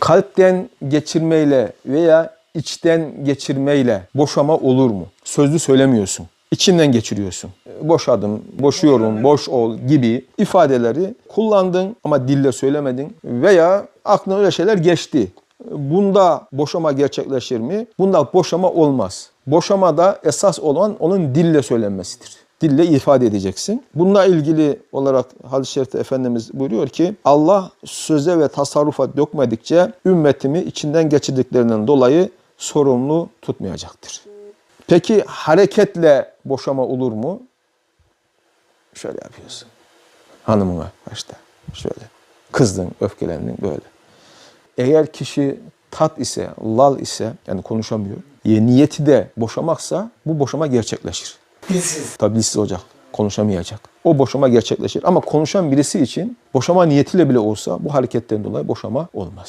Kalpten geçirmeyle veya içten geçirmeyle boşama olur mu? Sözlü söylemiyorsun. İçinden geçiriyorsun. Boşadım, boşuyorum, boş ol gibi ifadeleri kullandın ama dille söylemedin veya aklına öyle şeyler geçti. Bunda boşama gerçekleşir mi? Bunda boşama olmaz. Boşamada esas olan onun dille söylenmesidir. Dille ifade edeceksin. Bununla ilgili olarak hadis-i şerifte Efendimiz buyuruyor ki Allah söze ve tasarrufa dökmedikçe ümmetimi içinden geçirdiklerinden dolayı sorumlu tutmayacaktır. Peki hareketle boşama olur mu? Şöyle yapıyorsun. Hanımına başta. Şöyle. Kızdın, öfkelendin böyle. Eğer kişi tat ise, lal ise yani konuşamıyor. Niyeti de boşamaksa bu boşama gerçekleşir. Dilsiz. Tabii dilsiz olacak. Konuşamayacak. O boşama gerçekleşir. Ama konuşan birisi için boşama niyetiyle bile olsa bu hareketten dolayı boşama olmaz.